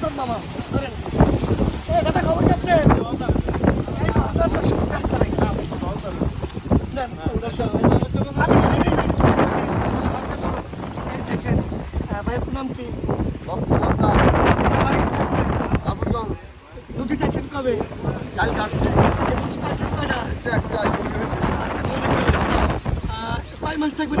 হাসান মামা ধরেন। এই দাদা খবর কি আপনি ভাইয়ের নাম কি? দুটি চাইছেন কবে? কাল কাটছে। পাইছেন কয়টা? আজকে কয় মাস থাকবেন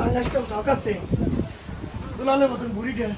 Anlaştım, kalkasın. Dur anlamadım, buraya gel.